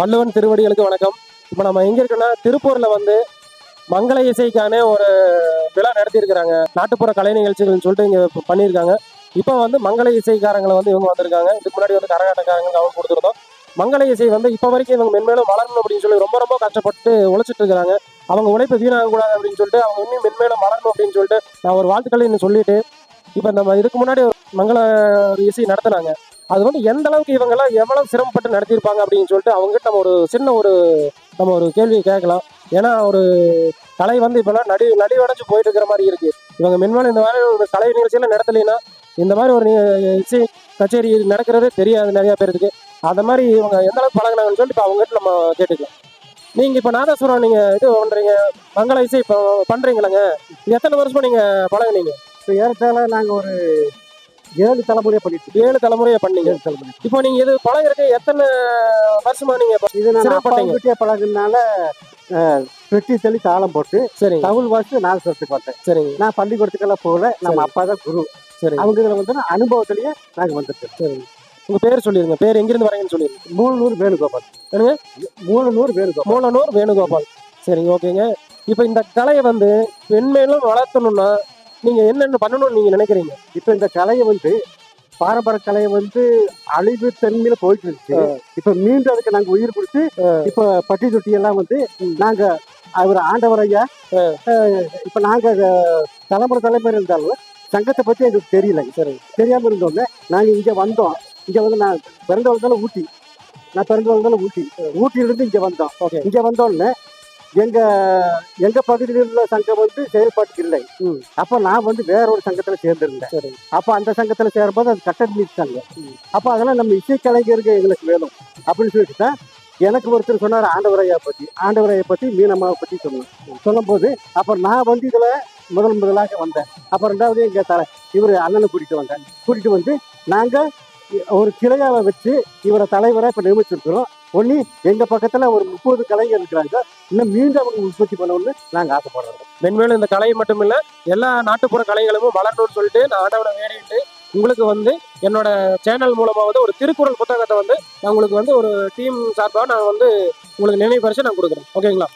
வள்ளுவன் திருவடிகளுக்கு வணக்கம். இப்போ நம்ம எங்கே இருக்கோம்னா திருப்பூரில் வந்து மங்கள இசைக்கான ஒரு விழா நடத்தியிருக்கிறாங்க. நாட்டுப்புற கலை நிகழ்ச்சிகள்னு சொல்லிட்டு இங்கே பண்ணியிருக்காங்க. இப்போ வந்து மங்கள இசைக்காரங்களை வந்து இவங்க வந்திருக்காங்க. இதுக்கு முன்னாடி வந்து கரகாட்டக்காரங்களுக்கு அவங்க கொடுத்துருந்தோம். மங்கள இசை வந்து இப்போ வரைக்கும் இவங்க மென்மேலும் வளரணும் அப்படின்னு சொல்லி ரொம்ப ரொம்ப கஷ்டப்பட்டு உழைச்சிட்டு இருக்காங்க அவங்க உழைப்பு வீணாக கூடாது அப்படின்னு சொல்லிட்டு அவங்க இன்னும் மென்மேலும் வளரணும் அப்படின்னு சொல்லிட்டு நான் ஒரு வாழ்த்துக்களை இன்னும் சொல்லிட்டு இப்போ நம்ம இதுக்கு முன்னாடி மங்கள ஒரு இசை நடத்துனாங்க. அது வந்து எந்த அளவுக்கு இவங்கெல்லாம் எவ்வளவு சிரமப்பட்டு நடத்தியிருப்பாங்க அப்படின்னு சொல்லிட்டு அவங்ககிட்ட நம்ம ஒரு சின்ன ஒரு நம்ம ஒரு கேள்வியை கேட்கலாம். ஏன்னா ஒரு கலை வந்து இப்பெல்லாம் நடி நடிவடைஞ்சு போயிட்டு இருக்கிற மாதிரி இருக்கு. இவங்க மென்மேலும் இந்த மாதிரி ஒரு கலை நிகழ்ச்சியெல்லாம் நடத்தலைன்னா இந்த மாதிரி ஒரு இசை கச்சேரி நடக்கிறதே தெரியாது நிறைய பேருக்கு அந்த மாதிரி இவங்க எந்த அளவுக்கு பழகினாங்கன்னு சொல்லிட்டு இப்போ அவங்ககிட்ட நம்ம கேட்டுக்கலாம். நீங்க இப்ப நாதஸ்வரம் நீங்க இது பண்றீங்க மங்கள இசை இப்போ பண்றீங்களங்க? எத்தனை வருஷமா நீங்க பழகுனீங்க? இப்போ ஏற்கனவே நாங்கள் ஒரு ஏழு தலைமுறையாக பண்ணிட்டு. ஏழு தலைமுறையா பண்ணீங்க. ஏழு தலைமுறை இப்போ நீங்க இது பழகிறதுக்கு எத்தனை வருஷமா நீங்க இது நான் பழகுனால அஹ், பெட்டி தள்ளி தாளம் போட்டு சரிங்க. தமிழ் வாசி நாலு வருஷத்துக்கு பார்த்தேன். சரிங்க. நான் பள்ளிக்கூடத்துக்கெல்லாம் போகல. நம்ம சரி. அப்பா தான் குரு. சரிங்க. அவங்க இதுல வந்து நான் அனுபவத்திலேயே நாங்கள் வந்துருக்கோம் சரிங்க. உங்க பேர் சொல்லிருங்க. பேர் எங்கிருந்து வரீங்கன்னு சொல்லிருங்க. மூணு நூறு வேணுகோபால். என்னங்க? மூணு நூறு வேணுகோபால். மூலனூர் வேணுகோபால். சரிங்க ஓகேங்க. இப்போ இந்த கலையை வந்து பெண்மேலும் வளர்த்தணும்னா நீங்க என்னென்ன பண்ணணும்னு நீங்க நினைக்கிறீங்க? இப்போ இந்த கலையை வந்து பாரம்பரிய கலையை வந்து அழிவு தன்மையில போயிட்டு இருந்துச்சு இப்ப மீண்டும் அதுக்கு நாங்க உயிர் கொடுத்து இப்ப பட்டி தொட்டி எல்லாம் வந்து நாங்க அவர் ஆண்டவர் ஐயா இப்ப நாங்க தலைமுறை தலைமுறை இருந்தாலும் சங்கத்தை பத்தி எங்களுக்கு தெரியல. சரி. தெரியாம இருந்தோங்க நாங்க இங்க வந்தோம். இங்க வந்து நான் பிறந்த வளர்ந்தாலும் ஊட்டி. நான் பிறந்த வளர்ந்தாலும் ஊட்டி. ஊட்டியில இருந்து இங்க வந்தோம். இங்க வந்தோடனே எங்க எங்க பகுதியில் உள்ள சங்கம் வந்து செயல்பாட்டுக்கு இல்லை. ம். அப்ப நான் வந்து வேற ஒரு சங்கத்துல சேர்ந்திருந்தேன். சரி. அப்ப அந்த சங்கத்துல சேரும்போது அது கட்டட நீட்டாங்க அப்ப அதெல்லாம் நம்ம இசைக்கலைஞருக்கு எங்களுக்கு வேணும். அப்படின்னு சொல்லிட்டு தான் எனக்கு ஒருத்தர் சொன்னார் ஆண்டவரையா பத்தி ஆண்டவரையா பத்தி மீனம்மாவை பத்தி சொன்னோம் சொல்லும்போது அப்ப நான் வந்து இதுல முதல் முதலாக வந்தேன். அப்ப ரெண்டாவது எங்க தலை இவர் அண்ணனை கூட்டிட்டு வந்தேன் கூட்டிட்டு வந்து நாங்க ஒரு கிளையாவை வச்சு இவரை தலைவரா இப்ப நியமிச்சிருக்கிறோம். ஒண்ணு எங்க பக்கத்துல ஒரு முப்பது கலைஞர் இருக்கிறாங்க. இன்னும் மீண்டும் அவங்க உற்பத்தி பண்ணணும்னு நாங்க ஆசைப்படுறோம். மென்மேலும் இந்த கலை மட்டும் இல்ல எல்லா நாட்டுப்புற கலைகளும் வளரணும்னு சொல்லிட்டு நான் ஆண்டவனை வேண்டிட்டு உங்களுக்கு வந்து என்னோட சேனல் மூலமாக வந்து ஒரு திருக்குறள் புத்தகத்தை வந்து நான் உங்களுக்கு வந்து ஒரு டீம் சார்பாக நான் வந்து உங்களுக்கு நினைவு பரிசு நான் கொடுக்குறேன். ஓகேங்களா